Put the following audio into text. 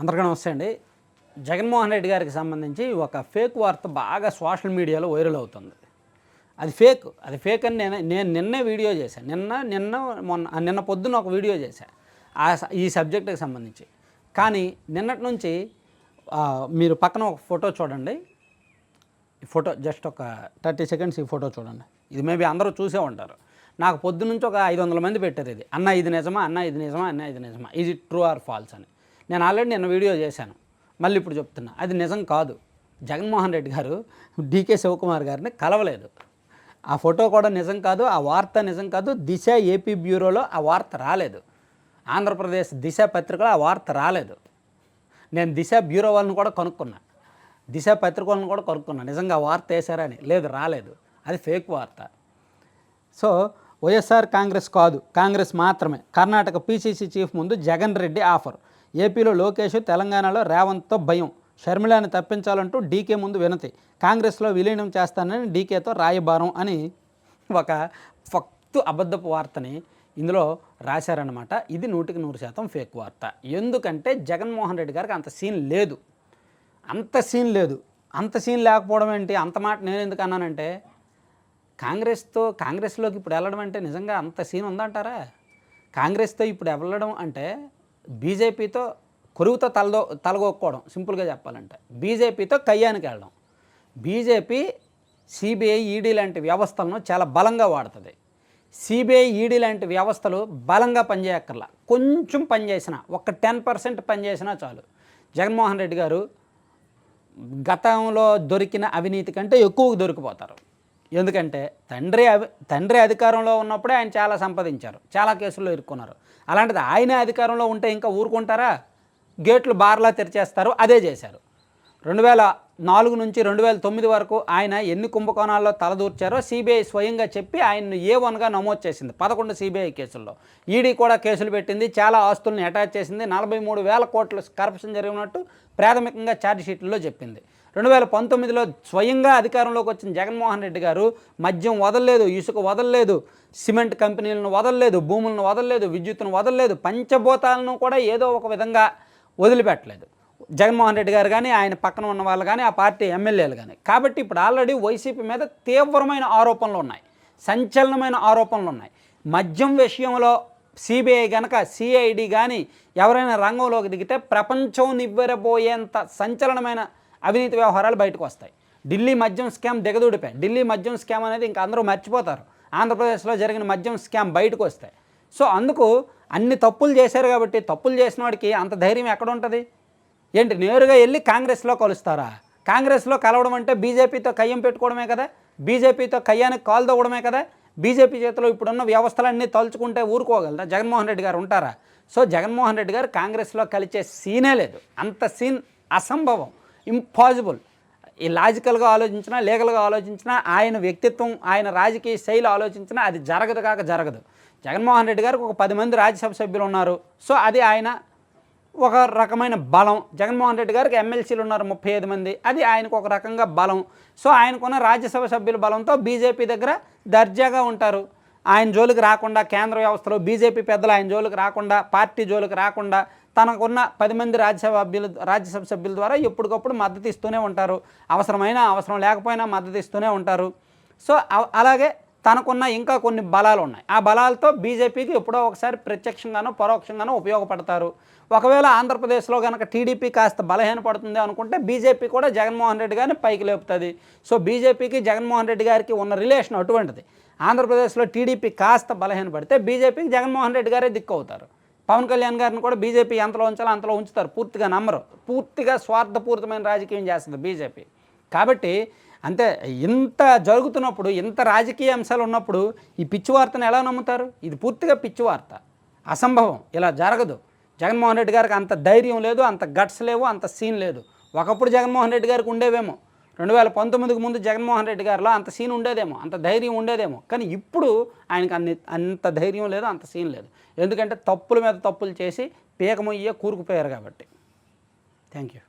అందరికీ నమస్తే అండి జగన్మోహన్ రెడ్డి గారికి సంబంధించి ఒక ఫేక్ వార్త బాగా సోషల్ మీడియాలో వైరల్ అవుతుంది. అది ఫేక్ అది ఫేక్ అని నేను నేను నిన్నే వీడియో చేశాను నిన్న నిన్న మొన్న నిన్న పొద్దున్న ఒక వీడియో చేశాను ఆ ఈ సబ్జెక్టుకి సంబంధించి. కానీ నిన్నటి నుంచి మీరు పక్కన ఒక ఫోటో చూడండి. ఈ ఫోటో జస్ట్ ఒక థర్టీ సెకండ్స్ ఈ ఫోటో చూడండి. ఇది మేబీ అందరూ చూసే ఉంటారు. నాకు పొద్దు నుంచి ఒక ఐదు వందల మంది పెట్టారు ఇది. అన్న ఇది నిజమా అన్న ఇది నిజమా అన్న ఇది నిజమా. ఇది ట్రూ ఆర్ ఫాల్స్ అని. నేను ఆల్రెడీ నిన్న వీడియో చేశాను. మళ్ళీ ఇప్పుడు చెప్తున్నా. అది నిజం కాదు. జగన్మోహన్ రెడ్డి గారు డీకే శివకుమార్ గారిని కలవలేదు. ఆ ఫోటో కూడా నిజం కాదు ఆ వార్త నిజం కాదు. దిశ ఏపీ బ్యూరోలో ఆ వార్త రాలేదు. ఆంధ్రప్రదేశ్ దిశ పత్రికలో ఆ వార్త రాలేదు. నేను దిశ బ్యూరో వాళ్ళని కూడా కనుక్కున్నా. దిశ పత్రిక వాళ్ళని కూడా కనుక్కున్నా. నిజంగా వార్త వేశారని లేదు రాలేదు. అది ఫేక్ వార్త. సో వైఎస్ఆర్ కాంగ్రెస్ కాదు. కాంగ్రెస్ మాత్రమే. కర్ణాటక పీసీసీ చీఫ్ ముందు జగన్ రెడ్డి ఆఫర్. ఏపీలో లోకేష్ తెలంగాణలో రేవంత్తో భయం. షర్మిలాని తప్పించాలంటూ డీకే ముందు వినతి. కాంగ్రెస్లో విలీనం చేస్తానని డీకేతో రాయబారం అని ఒక ఫక్తు అబద్ధపు వార్తని ఇందులో రాశారనమాట ఇది నూటికి నూరు శాతం ఫేక్ వార్త. ఎందుకంటే జగన్మోహన్ రెడ్డి గారికి అంత సీన్ లేదు. అంత సీన్ లేదు. అంత సీన్ లేకపోవడం ఏంటి? అంత మాట నేను ఎందుకు అన్నానంటే కాంగ్రెస్తో కాంగ్రెస్లోకి ఇప్పుడు వెళ్ళడం అంటే నిజంగా అంత సీన్ ఉందంటారా? కాంగ్రెస్తో ఇప్పుడు వెళ్ళడం అంటే బీజేపీతో కొరువుతో తలదో తలగొక్కోవడం సింపుల్గా చెప్పాలంటే. బీజేపీతో కయ్యానికి వెళ్ళడం. బీజేపీ సిబిఐ ఈడీ లాంటి వ్యవస్థలను చాలా బలంగా వాడుతుంది. సిబిఐ ఈడీ లాంటి వ్యవస్థలు బలంగా పనిచేయక్కర్లా. కొంచెం పనిచేసిన ఒక టెన్ పర్సెంట్ పనిచేసినా చాలు. జగన్మోహన్ రెడ్డి గారు గతంలో దొరికిన అవినీతి కంటే ఎక్కువ దొరికిపోతారు. ఎందుకంటే తండ్రి అవి తండ్రి అధికారంలో ఉన్నప్పుడే ఆయన చాలా సంపాదించారు. చాలా కేసుల్లో ఇరుక్కున్నారు. అలాంటిది ఆయన అధికారంలో ఉంటే ఇంకా ఊరుకుంటారా? గేట్లు బార్లా తెరిచేస్తారు. అదే చేశారు. రెండు వేల నాలుగు నుంచి రెండు వేల తొమ్మిది వరకు ఆయన ఎన్ని కుంభకోణాల్లో తలదూర్చారో సిబిఐ స్వయంగా చెప్పి ఆయన్ను ఏ వన్గా నమోదు చేసింది. పదకొండు సిబిఐ కేసుల్లో. ఈడీ కూడా కేసులు పెట్టింది. చాలా ఆస్తుల్ని అటాచ్ చేసింది. నలభై మూడు వేల కోట్ల కరప్షన్ జరిగినట్టు ప్రాథమికంగా ఛార్జ్షీట్లలో చెప్పింది. రెండు వేల పంతొమ్మిదిలో స్వయంగా అధికారంలోకి వచ్చిన జగన్మోహన్ రెడ్డి గారు మద్యం వదలలేదు ఇసుక వదలలేదు సిమెంట్ కంపెనీలను వదలలేదు భూములను వదలలేదు విద్యుత్తును వదలలేదు పంచభూతాలను కూడా ఏదో ఒక విధంగా వదిలిపెట్టలేదు. జగన్మోహన్ రెడ్డి గారు కానీ ఆయన పక్కన ఉన్న వాళ్ళు కానీ ఆ పార్టీ ఎమ్మెల్యేలు కానీ కాబట్టి ఇప్పుడు ఆల్రెడీ వైసీపీ మీద తీవ్రమైన ఆరోపణలు ఉన్నాయి. సంచలనమైన ఆరోపణలు ఉన్నాయి. మద్యం విషయంలో సిబిఐ కనుక సిఐడి కానీ ఎవరైనా రంగంలోకి దిగితే ప్రపంచం నివ్వెరబోయేంత సంచలనమైన అవినీతి వ్యవహారాలు బయటకు వస్తాయి. ఢిల్లీ మద్యం స్కామ్ దిగదూడిపోయి ఢిల్లీ మద్యం స్కామ్ అనేది ఇంకా అందరూ మర్చిపోతారు. ఆంధ్రప్రదేశ్లో జరిగిన మద్యం స్కామ్ బయటకు వస్తాయి. సో అందుకు అన్ని తప్పులు చేశారు కాబట్టి తప్పులు చేసిన వాడికి అంత ధైర్యం ఎక్కడ ఉంటుంది? ఏంటి నేరుగా వెళ్ళి కాంగ్రెస్లో కలుస్తారా? కాంగ్రెస్లో కలవడం అంటే బీజేపీతో కయ్యం పెట్టుకోవడమే కదా? బీజేపీతో కయ్యానికి కాలు తవ్వడమే కదా? బీజేపీ చేతిలో ఇప్పుడున్న వ్యవస్థలన్నీ తలుచుకుంటే ఊరుకోగలరా? జగన్మోహన్ రెడ్డి గారు ఉంటారా? సో జగన్మోహన్ రెడ్డి గారు కాంగ్రెస్లో కలిచే సీనే లేదు. అంత సీన్ అసంభవం ఇంపాసిబుల్. ఈ లాజికల్గా ఆలోచించినా లీగల్గా ఆలోచించినా ఆయన వ్యక్తిత్వం ఆయన రాజకీయ శైలి ఆలోచించినా అది జరగదు కాక జరగదు. జగన్మోహన్ రెడ్డి గారికి ఒక పది మంది రాజ్యసభ సభ్యులు ఉన్నారు. సో అది ఆయన ఒక రకమైన బలం. జగన్మోహన్ రెడ్డి గారికి ఎమ్మెల్సీలు ఉన్నారు ముప్పై ఐదు మంది. అది ఆయనకు ఒక రకంగా బలం. సో ఆయనకున్న రాజ్యసభ సభ్యుల బలంతో బీజేపీ దగ్గర దర్జాగా ఉంటారు. ఆయన జోలికి రాకుండా కేంద్ర వ్యవస్థలో బీజేపీ పెద్దలు ఆయన జోలికి రాకుండా పార్టీ జోలికి రాకుండా తనకున్న పది మంది రాజ్యసభ సభ్యులు రాజ్యసభ సభ్యుల ద్వారా ఎప్పటికప్పుడు మద్దతు ఇస్తూనే ఉంటారు. అవసరమైనా అవసరం లేకపోయినా మద్దతు ఇస్తూనే ఉంటారు. సో అలాగే తనకున్న ఇంకా కొన్ని బలాలు ఉన్నాయి ఆ బలాలతో బీజేపీకి ఎప్పుడో ఒకసారి ప్రత్యక్షంగానో పరోక్షంగానో ఉపయోగపడతారు. ఒకవేళ ఆంధ్రప్రదేశ్లో కనుక టీడీపీ కాస్త బలహీనపడుతుంది అనుకుంటే బీజేపీ కూడా జగన్మోహన్ రెడ్డి గారిని పైకి లేపుతుంది. సో బీజేపీకి జగన్మోహన్ రెడ్డి గారికి ఉన్న రిలేషన్ అటువంటిది. ఆంధ్రప్రదేశ్లో టీడీపీ కాస్త బలహీనపడితే బీజేపీకి జగన్మోహన్ రెడ్డి గారే దిక్కు అవుతారు పవన్ కళ్యాణ్ గారిని కూడా బీజేపీ ఎంతలో ఉంచాలో అంతలో ఉంచుతారు. పూర్తిగా నమ్మరు. పూర్తిగా స్వార్థపూరితమైన రాజకీయం చేస్తుంది బీజేపీ. కాబట్టి అంతే ఇంత జరుగుతున్నప్పుడు ఇంత రాజకీయ అంశాలు ఉన్నప్పుడు ఈ పిచ్చి వార్తను ఎలా నమ్ముతారు? ఇది పూర్తిగా పిచ్చి వార్త. అసంభవం. ఇలా జరగదు. జగన్మోహన్ రెడ్డి గారికి అంత ధైర్యం లేదు అంత గట్స్ లేవు అంత సీన్ లేదు. ఒకప్పుడు జగన్మోహన్ రెడ్డి గారికి ఉండేవేమో. రెండు వేల పంతొమ్మిదికి ముందు జగన్మోహన్ రెడ్డి గారిలో అంత సీన్ ఉండేదేమో అంత ధైర్యం ఉండేదేమో. కానీ ఇప్పుడు ఆయనకి అన్ని అంత ధైర్యం లేదు అంత సీన్ లేదు. ఎందుకంటే తప్పుల మీద తప్పులు చేసి పీకమయ్యే కూరుకుపోయారు కాబట్టి. Thank you.